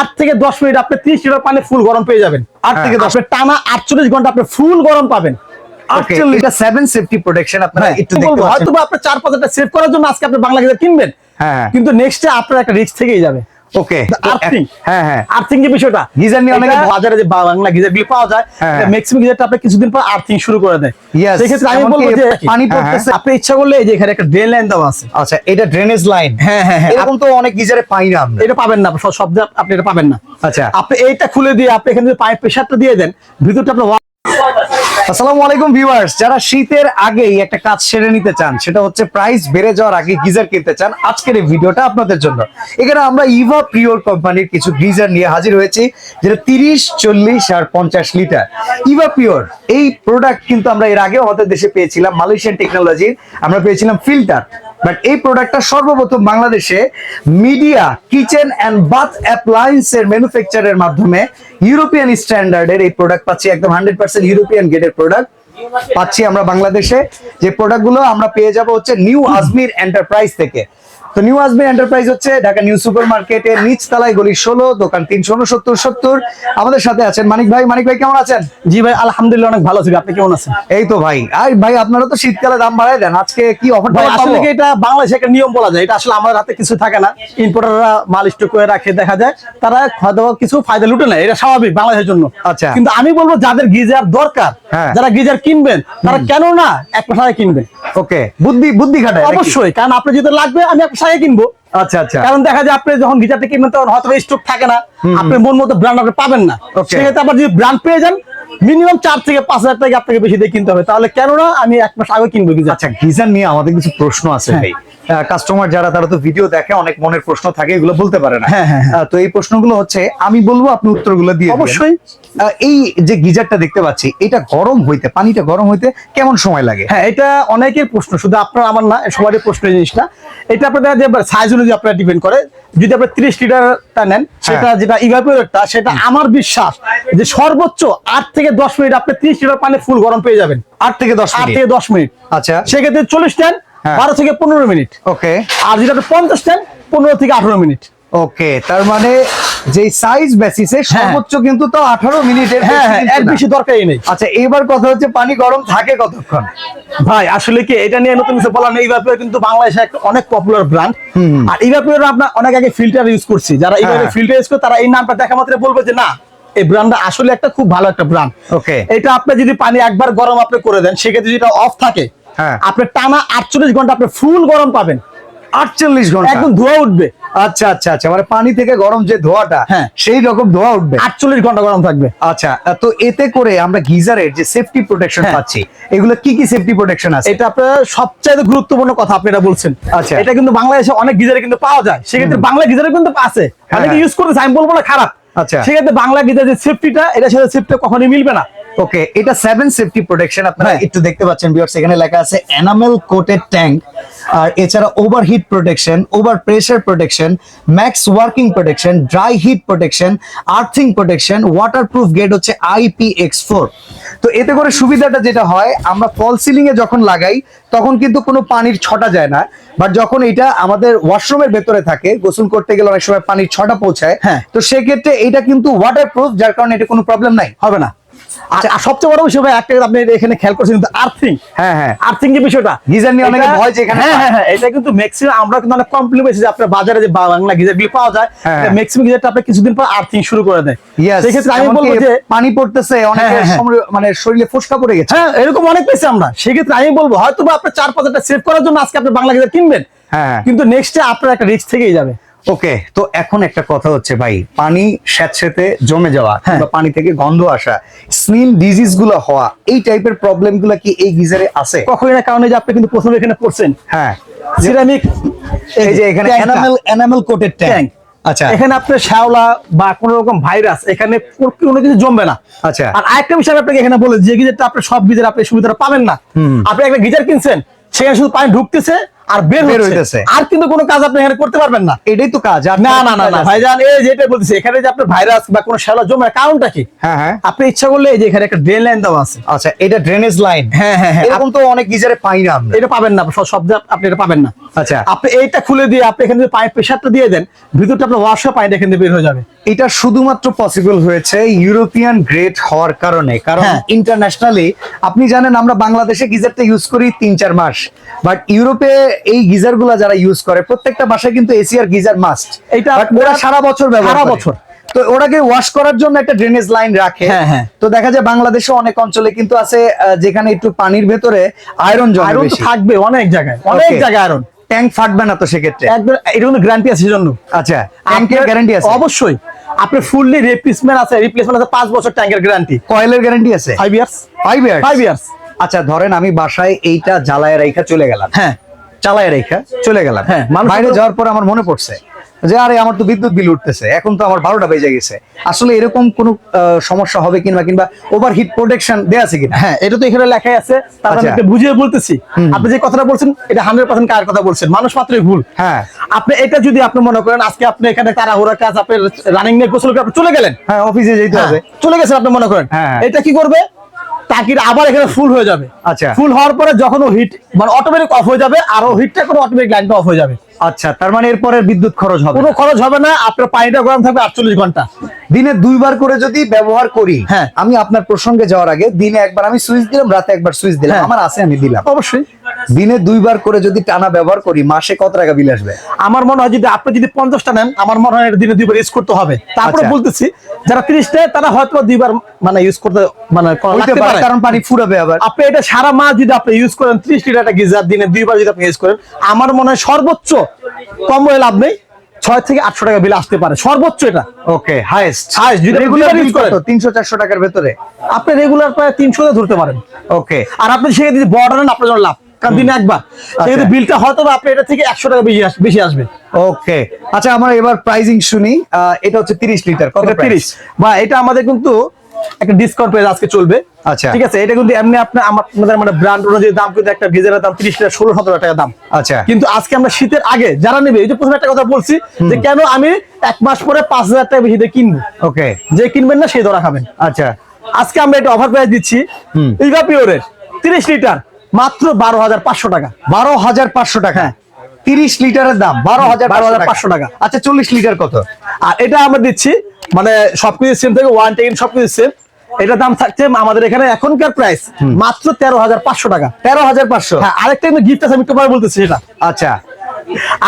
আট থেকে দশ মিনিট আপনি ত্রিশ লিটার পানি ফুল গরম পেয়ে যাবেন। আট থেকে দশ মিনিট টানা আটচল্লিশ ঘণ্টা আপনি ফুল গরম পাবেন। Okay, 48 সেভেন সেফটি প্রোটেকশন আপনারা হ্যাঁ, একটু কি দেখতে বলব, পাচ্ছেন। হয়তো বা আপনি চার পাঁচ সেভ করার জন্য আজকে আপনি বাংলা কিনবেন। হ্যাঁ। কিন্তু নেক্সট আপনার একটা রিস্ক থেকেই যাবে। ওকে আর্থিং হ্যাঁ হ্যাঁ আর্থিং যে বিষয়টা গিজার নিয়ে অনেকে বাজারে যে বাংলা গিজারগুলো পাওয়া যায় হ্যাঁ। ম্যাক্সিমাম গিজারটা আপনি কিছুদিন পর আর্থিং শুরু করে দেয় Yes, সেক্ষেত্রে আমি বলব যে পানি পড়তেছে। আপনি ইচ্ছা করলে এই যে এখানে একটা ড্রেন লাইন দেওয়া আছে আচ্ছা এটা ড্রেনেজ লাইন হ্যাঁ, হ্যাঁ, হ্যাঁ। এরকম তো অনেক গিজারে পাই না এটা পাবেন না সব শব্দ আপনি এটা পাবেন না আচ্ছা। আপনি এইটা খুলে দিয়ে আপনি এখানে পাইপ প্রেশারটা দিয়ে দেন ভিতরটা আপনার আসসালামু আলাইকুম ভিউয়ার্স, যারা শীতের আগেই একটা কাজ সেরে নিতে চান, সেটা হচ্ছে প্রাইস বেড়ে যাওয়ার আগে গিজার কিনতে চান, আজকের এই ভিডিওটা আপনাদের জন্য। এখানে আমরা ইভা প্রিওর কোম্পানির কিছু গিজার নিয়ে হাজির হয়েছি, যেটা তিরিশ, চল্লিশ আর পঞ্চাশ লিটার। ইভা পিওর এই প্রোডাক্ট কিন্তু আমরা এর আগেও আমাদের দেশে পেয়েছিলাম মালয়েশিয়ান টেকনোলজির আমরা পেয়েছিলাম ফিল্টার বাট এই প্রোডাক্টটা সর্বপ্রথম বাংলাদেশে Midea kitchen and bath appliance অ্যাপ্লায়েন্সের ম্যানুফ্যাকচারের মাধ্যমে ইউরোপিয়ান স্ট্যান্ডার্ডের এই প্রোডাক্ট পাচ্ছি। একদম হান্ড্রেড পার্সেন্ট ইউরোপিয়ান গেটের প্রোডাক্ট পাচ্ছি আমরা বাংলাদেশে। যে প্রোডাক্টগুলো আমরা পেয়ে যাব হচ্ছে নিউ আজমির এন্টারপ্রাইজ থেকে। তো নিউ এন্টারপ্রাইজ হচ্ছে ঢাকা নিউ সুপার মার্কেটের নিচ তলায় গলি ষোলো দোকান তিনশো উনসত্তর সত্তর। আমাদের সাথে আছেন মানিক ভাই। মানিক ভাই কেমন আছেন? জি ভাই আলহামদুলিল্লাহ অনেক ভালো আছি। আপনি কেমন আছেন? এই তো ভাই। আর ভাই আপনারা তো শীতকালে দাম বাড়ায় দেন। আজকে কি অফার ভাই আসলে এটা বাংলাদেশে একটা নিয়ম বলা যায়? এটা আসলে আমাদের হাতে কিছু থাকে না। ইম্পোর্টাররা মাল স্টক করে রাখে দেখা যায়। তারা হয়তো কিছু ফায়দা লুটে নেয়। এটা স্বাভাবিক বাংলাদেশের জন্য। আচ্ছা। কিন্তু আমি বলব যাদের গিজার দরকার হ্যাঁ। যারা গিজার কিনবেন তারা কেন না এক মাসে কিনবেন ওকে। বুদ্ধি বুদ্ধি খাটায় অবশ্যই। কারণ আপনি যদি লাগবে আমি মাসে কিনবো। আচ্ছা আচ্ছা। কারণ দেখা যায় আপনি যখন গিজারটা কিনবেন তখন হয়তো স্টক থাকে না। আপনি মন মতো ব্র্যান্ড আপনি পাবেন না. সেক্ষেত্রে আবার যদি ব্র্যান্ড পেয়ে যান মিনিমাম চার থেকে পাঁচ হাজার টাকা আপনাকে বেশি দিয়ে কিনতে হবে। তাহলে কেননা আমি এক মাস আগে কিনবো গিজার। আচ্ছা গিজার নিয়ে আমাদের কিছু প্রশ্ন আছে হ্যাঁ। ভাই। কাস্টমার যারা তারা তো ভিডিও দেখে অনেক মনের প্রশ্ন থাকে এগুলো বলতে পারে না। হ্যাঁ, হ্যাঁ, হ্যাঁ। তো এই প্রশ্নগুলো হচ্ছে আমি বলব আপনি উত্তরগুলো দিয়ে অবশ্যই। এই যে গিজারটা দেখতে পাচ্ছি এটা গরম হইতে পানিটা গরম হইতে কেমন সময় লাগে? হ্যাঁ এটা অনেকের প্রশ্ন শুধু আপনার আমার না সবারই প্রশ্ন এই জিনিসটা। এটা আপনাদের যে সাইজ অনুযায়ী আপনার ডিপেন্ড করে। যদি আপনি তিরিশ লিটারটা নেন সেটা যেটা ইভাপোরেটটা সেটা আমার বিশ্বাস যে সর্বোচ্চ আট থেকে দশ মিনিট আপনি তিরিশ লিটার পানি ফুল গরম পেয়ে যাবেন। আট থেকে দশ আট থেকে দশ মিনিট। আচ্ছা। সেক্ষেত্রে চল্লিশ নেন হ্যাঁ। বারো থেকে পনেরো মিনিট। ওকে। আর যেটা পঞ্চাশ নেন পনেরো থেকে আঠারো মিনিট। ওকে তার মানে যে সাইজ বেসিসে সর্বোচ্চ কিন্তু তো আঠারো মিনিটের হ্যাঁ হ্যাঁ এর বেশি দরকারই নেই। আচ্ছা এবার কথা হচ্ছে পানি গরম থাকে কতক্ষণ? ভাই আসলে কি এটা নিয়ে নতুন কিছু বলার নেই। ইভাপোরেট কিন্তু বাংলাদেশে একটা অনেক পপুলার ব্র্যান্ড আর ইভাপোরেট আমরা অনেক আগে ফিল্টার ইউজ করছি। যারা হ্যাঁ। ফিল্টার ইউজ করে তারা এই নামটা দেখা মাত্র বলবে যে না এই ব্র্যান্ডটা আসলে একটা খুব ভালো একটা ব্র্যান্ড ওকে। এটা আপনি যদি পানি একবার গরম আপনি করে দেন সেক্ষেত্রে যেটা অফ থাকে হ্যাঁ। আপনি টানা আটচল্লিশ ঘণ্টা আপনি ফুল গরম পাবেন। আটচল্লিশ ঘণ্টা। একদম ধোয়া উঠবে। আচ্ছা আচ্ছা আচ্ছা। মানে পানি থেকে গরম যে ধোয়াটা হ্যাঁ। সেই রকম ধোয়া উঠবে। আটচল্লিশ ঘণ্টা গরম থাকবে। আচ্ছা তো এতে করে আমরা গিজারের যে সেফটি প্রোটেকশন হ্যাঁ। পাচ্ছি এগুলো কি কি সেফটি প্রোটেকশন আছে? এটা আপনার সবচাইতে গুরুত্বপূর্ণ কথা আপনি এটা বলছেন। আচ্ছা। এটা কিন্তু বাংলাদেশে অনেক গিজারে কিন্তু পাওয়া যায়। সেক্ষেত্রে বাংলা গিজারে কিন্তু আছে। অনেকে হ্যাঁ। ইউজ করতেছে আমি বলব না খারাপ। আচ্ছা। সেক্ষেত্রে বাংলা গিজার যে সেফটিটা এটা সাথে সেফটি কখনোই মিলবে না। ওকে এটা সেভেন সেফটি প্রোটেকশন আপনারা হ্যাঁ। একটু দেখতে পাচ্ছেন ভিউয়ার্স এখানে লেখা আছে এনামেল কোটেড ট্যাঙ্ক আর এছাড়া overheat protection over pressure protection max working protection dry heat protection earthing protection waterproof gate হচ্ছে আইপিএক্স ফোর তো এতে করে সুবিধাটা যেটা হয় আমরা ফল সিলিং এ যখন লাগাই তখন কিন্তু কোনো পানির ছটা যায় না বাট যখন এটা আমাদের ওয়াশরুমের ভেতরে থাকে গোসল করতে গেলে অনেক সময় পানির ছটা পৌঁছায় হ্যাঁ। তো সেক্ষেত্রে এটা কিন্তু ওয়াটারপ্রুফ যার কারণে এটা কোনো প্রবলেম নাই হবে না আর আর সবচেয়ে বড় বিষয় ভাই একটা আপনি এখানে খেয়াল করছেন কিন্তু আর্থিং হ্যাঁ হ্যাঁ। আর্থিং যে বিষয়টা। গিজার নিয়ে অনেকে ভয় যে এখানে হ্যাঁ হ্যাঁ হ্যাঁ এটা কিন্তু ম্যাক্সিমাম আমরা কিন্তু অনেক কমপ্লেন পেয়েছি যে আপনার বাজারে যে বাংলা গিজার পাওয়া যায় হ্যাঁ। ম্যাক্সিমাম গিজারটা আপনি কিছুদিন পর আর্থিং শুরু করে দেয়। Yes, সেক্ষেত্রে আমি বলব যে পানি পড়তেছে হ্যাঁ, হ্যাঁ। মানে শরীরে ফুসকা পড়ে গেছে। হ্যাঁ এরকম অনেক পেয়েছি আমরা। সেক্ষেত্রে আমি বলব হয়তো আপনার চার পাঁচ সেভ করার জন্য আজকে আপনি বাংলা গিজার কিনবেন। হ্যাঁ। কিন্তু নেক্সটে আপনার একটা রিস্ক থেকেই যাবে। ওকে তো এখন একটা কথা হচ্ছে ভাই পানি স্যাঁতসেতে জমে যাওয়া হ্যাঁ। বা পানি থেকে গন্ধ আসা স্নিল ডিজিজগুলো হওয়া এই টাইপের প্রবলেমগুলো কি এই গিজারে আছে? কখনই না কারণে যে আপনি কিন্তু প্রথমে এখানে পড়ছেন। হ্যাঁ। সিরামিক এই যে এখানে enamel enamel coated tank tank আচ্ছা। এখানে আপনার শ্যাওলা বা কোন রকম ভাইরাস এখানে কোনো কিছু জমবে না। আচ্ছা। আর আরেকটা বিষয় আপনাকে এখানে বলে যে গিজারটা আপনি সব গিজার আপনি সুবিধাটা পাবেন না। আপনি একটা গিজার কিনছেন সেখানে শুধু পানি ঢুকতেছে আর বের বের হইতেছে হইতেছে। আর কিন্তু কোনো কাজ আপনি এখানে করতে পারবেন না। এটাই তো কাজ না না না না আছে? ভাইজান এই যেটা বলতেছি এখানে যে আপনার ভাইরাস বা কোনো শ্যালা জমে কারণটা কি? হ্যাঁ হ্যাঁ। আপনি ইচ্ছা করলে এই যে এখানে একটা ড্রেন লাইন দেওয়া আছে। আচ্ছা এটা ড্রেনেজ লাইন হ্যাঁ এরকম তো অনেক গিজারে পাই না আমরা। এটা পাবেন না সব আপনি এটা পাবেন না। আচ্ছা। আপনি এইটা খুলে দিয়ে আপনি এখানে পাইপ প্রেশারটা দিয়ে দেন ভিতরটা আপনার ওয়াশ পানি এখান থেকে বের হয়ে যাবে। এটা শুধুমাত্র পসিবল হয়েছে ইউরোপিয়ান গ্রেড হওয়ার কারণে। কারণ। ইন্টারন্যাশনালি আপনি জানেন আমরা বাংলাদেশে গিজারটা ইউজ করি তিন চার মাস। বাট ইউরোপে এই গিজারগুলা যারা ইউজ করে প্রত্যেকটা বাসায় কিন্তু এসি আর গিজার মাস্ট এটা ওরা সারা বছর ব্যবহার সারা বছর। তো ওটাকে ওয়াশ করার জন্য একটা ড্রেনেজ লাইন রাখে। হ্যাঁ, হ্যাঁ। তো দেখা যায় বাংলাদেশে অনেক অঞ্চলে কিন্তু আছে যেখানে একটু পানির ভেতরে আয়রন জমে আয়রন থাকবে অনেক জায়গায় অনেক জায়গায় আয়রন ট্যাঙ্ক ফাটবে না তো সেক্ষেত্রে? একদম এটা কিন্তু গ্যারান্টি আছে সেজন্য। আচ্ছা ট্যাঙ্কের গ্যারান্টি আছে? অবশ্যই। আপনার ফুললি রিপ্লেসমেন্ট আছে রিপ্লেসমেন্ট আছে পাঁচ বছর ট্যাঙ্কের গ্যারান্টি কয়েলের গ্যারান্টি আছে? Five years five years five years আচ্ছা ধরেন আমি বাসায় এইটা জ্বালায় রেখা চলে গেলাম। হ্যাঁ। চালায় রেখা চলে গেলাম। হ্যাঁ, বাইরে যাওয়ার পর আমার মনে পড়ছে যে আরে আমার তো বিদ্যুৎ বিল উঠতেছে এখন তো আমার বারোটা বেজে গেছে। আসলে এরকম কোন সমস্যা হবে কিংবা কিংবা ওভারহিট প্রোটেকশন দেয়া আছে কিনা? হ্যাঁ এটা তো এখানে লেখাই আছে। তারপর আমি আচ্ছা। বুঝিয়ে বলতেছি। আপনি যে কথাটা বলছেন এটা হান্ড্রেড পার্সেন্ট কার কথা বলছেন? মানুষ মাত্রই ভুল। হ্যাঁ। আপনি এটা যদি আপনি মনে করেন আজকে আপনি এখানে তাড়াহুড়া কাজ আপনি রানিং নিয়ে গোসল করে আপনি চলে গেলেন। হ্যাঁ অফিসে যেতে হ্যাঁ, হবে। চলে গেছেন আপনি মনে করেন। হ্যাঁ। এটা কি করবে? টাকির আবার এখানে ফুল হয়ে যাবে আচ্ছা। ফুল হওয়ার পরে যখন হিট মানে অটোমেটিক অফ হয়ে যাবে আর হিটটা করে অটোমেটিক লাইনটা অফ হয়ে যাবে আচ্ছা তার মানে এরপরে বিদ্যুৎ খরচ হবে কোনো খরচ হবে না আপনার পানিটা গরম থাকবে আটচল্লিশ ঘণ্টা দিনে দুইবার করে যদি ব্যবহার করি হ্যাঁ। আমি আপনার প্রসঙ্গে যাওয়ার আগে দিনে একবার আমি সুইচ দিলাম রাতে একবার সুইচ দিলাম হ্যাঁ। আমার আছে আমি দিলাম অবশ্যই দিনে দুইবার করে যদি টানা ব্যবহার করি মাসে কত টাকা বিল আসবে? আমার মনে হয় যদি আপনি যদি পঞ্চাশটা নেন আমার মনে হয় দিনে দুইবার ইউজ করতে হবে। তারপরে আচ্ছা। বলতেছি যারা তিরিশটা তারা হয়তো দুইবার মানে ইউজ করতে মানে কারণ পানি ফুরাবে আবার। আপনি এটা সারা মাস যদি আপনি ইউজ করেন ত্রিশ লিটার একটা গিজার দিনে দুইবার যদি আপনি ইউজ করেন আমার মনে হয় সর্বোচ্চ কম হয়ে লাভ নেই ছয় থেকে আটশো টাকা বিল আসতে পারে সর্বোচ্চ এটা। ওকে হাইস্ট Highest, যদি রেগুলার ইউজ করেন। করেন তিনশো চারশো টাকার ভেতরে। আপনি রেগুলার প্রায় তিনশো ধরতে পারেন। ওকে আর আপনি সেক্ষেত্রে যদি বড় নেন আপনার জন্য লাভ। কারণ দিনে একবার। সেক্ষেত্রে বিলটা হয়তো আপনি এটা থেকে একশো টাকা বেশি বেশি আসবে। ওকে। আচ্ছা আমরা এবার প্রাইজিং শুনি। এটা হচ্ছে তিরিশ লিটার কত তিরিশ। বা এটা আমাদের কিন্তু একটা ডিসকাউন্ট প্রাইস আজকে চলবে। আচ্ছা। ঠিক আছে? এটা কিন্তু এমনি আপনার আমাদের মানে ব্র্যান্ড অনুযায়ী দাম কিন্তু একটা গিজারের দাম তিরিশ টাকা ষোলো সতেরো টাকা দাম। আচ্ছা। কিন্তু আজকে আমরা শীতের আগে যারা নেবে এই যে প্রথমে একটা কথা বলছি যে কেন আমি এক মাস পরে পাঁচ হাজার টাকা বেশি দিয়ে কিনবো? ওকে। যে কিনবেন না সেই ধরা খাবেন। আচ্ছা। আজকে আমরা এটা অফার প্রাইস দিচ্ছি। ইভা পিওরের তিরিশ লিটার মাত্র বারো হাজার পাঁচশো টাকা। বারো হাজার পাঁচশো টাকা। হ্যাঁ। তিরিশ লিটারের দাম বারো হাজার 12,500 টাকা। আচ্ছা চল্লিশ লিটার কত? আর এটা আমরা দিচ্ছি মানে সবকিছু সেম থেকে ওয়ান টেন সবকিছু সেম এটার দাম থাকছে আমাদের এখানে এখনকার প্রাইস মাত্র তেরো হাজার পাঁচশো টাকা। তেরো হাজার পাঁচশো? হ্যাঁ আরেকটা গিফট আছে আমি পরে বলতেছি সেটা আচ্ছা।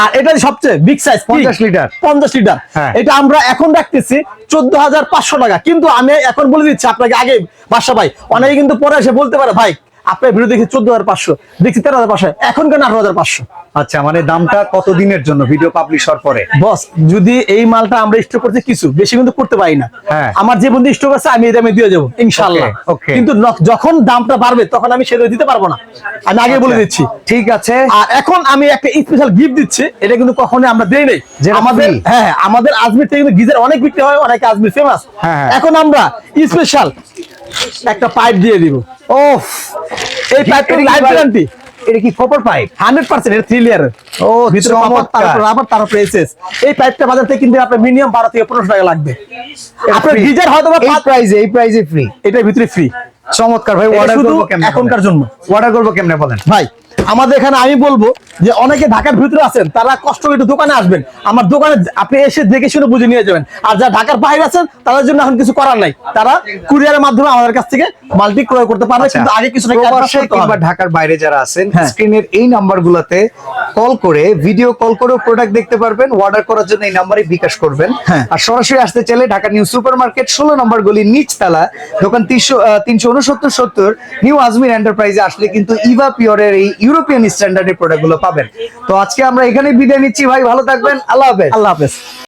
আর এটা সবচেয়ে বিগ সাইজ 50 লিটার। পঞ্চাশ লিটার। হ্যাঁ। এটা আমরা এখন রাখতেছি চোদ্দ হাজার পাঁচশো টাকা। কিন্তু আমি এখন বলে দিচ্ছি আপনাকে আগে বাসা ভাই অনেকে কিন্তু পরে এসে বলতে পারে ভাই আপনার ভিডিও দেখি চোদ্দ হাজার পাঁচশো দেখছি তেরো হাজার পাঁচশো এখন কেন আঠারো হাজার পাঁচশো? আচ্ছা মানে দামটা কতদিনের জন্য ভিডিও পাবলিশ হওয়ার পরে? বস যদি এই মালটা আমরা স্টোর করতে কিছু বেশি কিন্তু করতে পারি না। হ্যাঁ। আমার যে বন্ধু স্টোর আছে আমি এই দামে দিয়ে যাব ইনশাল্লাহ. কিন্তু যখন দামটা বাড়বে তখন আমি সেটা দিতে পারব না। আমি আগে বলে আচ্ছা, দিচ্ছি। ঠিক আছে। আর এখন আমি একটা স্পেশাল গিফট দিচ্ছি এটা কিন্তু কখনোই আমরা দেই নাই। আমাদের হ্যাঁ আমাদের আজমির থেকে কিন্তু গিজার অনেক বিক্রি হয় অনেক আজমির ফেমাস হ্যাঁ, হ্যাঁ। এখন আমরা স্পেশাল একটা পাইপ দিয়ে দিব। ওফ এই পাইপটা লাইফ গ্যারান্টি এটা কি কপার পাইপ 100% এর থ্রি লেয়ারের ও ভিতরে কপার। তারপর রাবার তারপর প্রেসেস এই পাইপটা বাজার থেকে কিনতে আপনার মিনিমাম বারো থেকে পনেরোশো টাকা লাগবে। আপনার গিজার হয়তো বা এই প্রাইজে এই প্রাইসে ফ্রি এটার ভিতরে ফ্রি চমৎকার ভাই অর্ডার করব কেমনে এখনকার জন্য। অর্ডার করব কেমনে বলেন? ভাই আমাদের এখানে আমি বলব যে অনেকে ঢাকার ভিতরে আছেন তারা কষ্ট করে একটু দোকানে আসবেন। আমার দোকানে আপনি এসে দেখে শুনে বুঝে নিয়ে যাবেন। আর যারা ঢাকার বাইরে আছেন তাদের জন্য এখন কিছু করার নাই। তারা কুরিয়ারের মাধ্যমে আমাদের কাছ থেকে মাল্টি ক্রয় করতে পারবে কিন্তু আগে কিছু কিংবা ঢাকার বাইরে যারা আছেন হ্যাঁ। স্ক্রিনের এই নাম্বারগুলোতে কল করে ভিডিও কল করেও প্রোডাক্ট দেখতে পারবেন অর্ডার করার জন্য এই নাম্বারে বিকাশ করবেন। হ্যাঁ। আর সরাসরি আসতে চাইলে ঢাকা নিউ সুপার মার্কেট ষোলো নম্বর গলি নিচতলা দোকান তিনশো তিনশো উনসত্তর সত্তর নিউ আজমির এন্টারপ্রাইজে আসলে কিন্তু ইভা পিওরের এই ইউরোপিয়ান স্ট্যান্ডার্ডের প্রোডাক্টগুলো পাবেন। তো আজকে আমরা এখানে বিদায় নিচ্ছি, ভাই, ভালো থাকবেন, আল্লাহ হাফেজ। আল্লাহ হাফেজ।